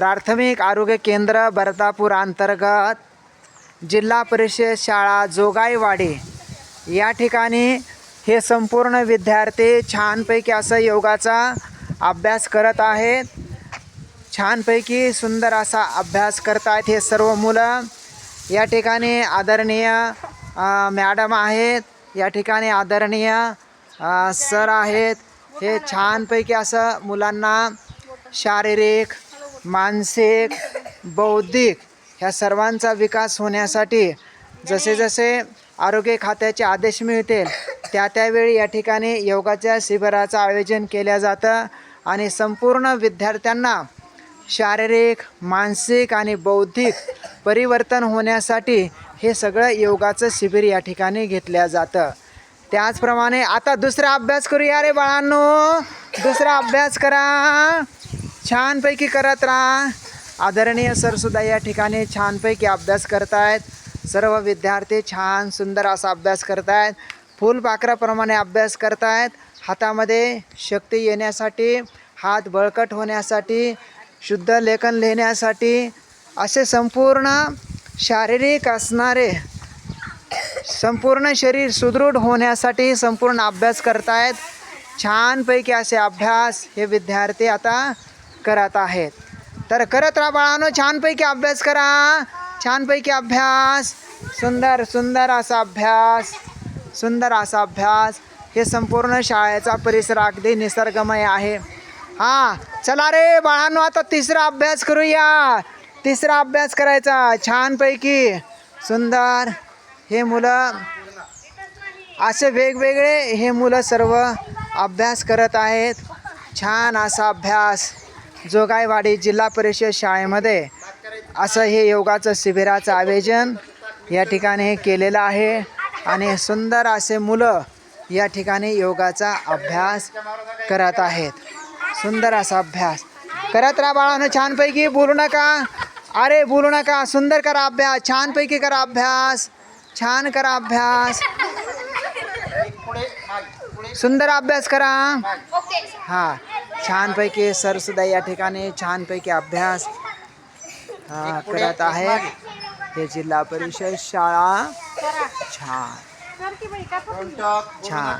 प्राथमिक आरोग्य केंद्र बर्दापूर अंतर्गत जिल्हा परिषद शाळा जोगाईवाडी. या ठिकाणी हे संपूर्ण विद्यार्थी छानपैकी असं योगाचा अभ्यास करत आहेत. छानपैकी सुंदर असा अभ्यास करत आहेत हे सर्व मुलं. या ठिकाणी आदरणीय मॅडम आहेत. या ठिकाणी आदरणीय सर आहेत. हे छानपैकी असं मुलांना शारीरिक मानसिक बौद्धिक ह्या सर्वांचा विकास होण्यासाठी जसे जसे आरोग्य खात्याचे आदेश मिळतील त्या त्यावेळी या ठिकाणी योगाच्या शिबिराचं आयोजन केलं जातं आणि संपूर्ण विद्यार्थ्यांना शारीरिक मानसिक आणि बौद्धिक परिवर्तन होण्यासाठी हे सगळं योगाचं शिबिर या ठिकाणी घेतलं जातं. त्याचप्रमाणे आता दुसरा अभ्यास करूया रे बाळांनो. दुसरा अभ्यास करा. छानपैकी करत राहा. आदरणीय सरसुद्धा या ठिकाणी छानपैकी अभ्यास करतायत. सर्व विद्यार्थी छान सुंदर असा अभ्यास करतायत. फुलपाखराप्रमाणे अभ्यास करतायत. हातामध्ये शक्ती येण्यासाठी हात बळकट होण्यासाठी शुद्ध लेखन लिहिण्यासाठी असे संपूर्ण शारीरिक असणारे संपूर्ण शरीर सुदृढ होण्यासाठी संपूर्ण अभ्यास करतायत. छानपैकी असे अभ्यास हे विद्यार्थी आता करत आहेत. तर करत राहा बाळानो छानपैकी अभ्यास करा. छानपैकी अभ्यास. सुंदर सुंदर असा अभ्यास. सुंदर असा अभ्यास. हे संपूर्ण शाळेचा परिसर अगदी निसर्गमय आहे. हां चला रे बाळांनो आता तिसरा अभ्यास करूया. तिसरा अभ्यास करायचा. छानपैकी. सुंदर. हे मुलं असे वेगवेगळे हे मुलं सर्व अभ्यास करत आहेत. छान असा अभ्यास. जोगाईवाडी जिल्हा परिषद शाळेमध्ये असं हे योगाचं शिबिराचं आयोजन या ठिकाणी हे केलेलं आहे. आणि सुंदर असे मुलं या ठिकाणी योगाचा अभ्यास करत आहेत. सुंदर असा अभ्यास. करत राहा बाळानं छानपैकी बोलू नका. अरे बोलू नका. सुंदर करा अभ्यास. छानपैकी करा अभ्यास. छान करा अभ्यास. सुंदर अभ्यास करा. हां. छानपैकी सरसुद्धा या ठिकाणी छानपैकी अभ्यास करत आहेत हे जिल्हा परिषद शाळा. छान. छान.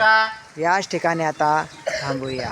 याच ठिकाणी आता थांबूया.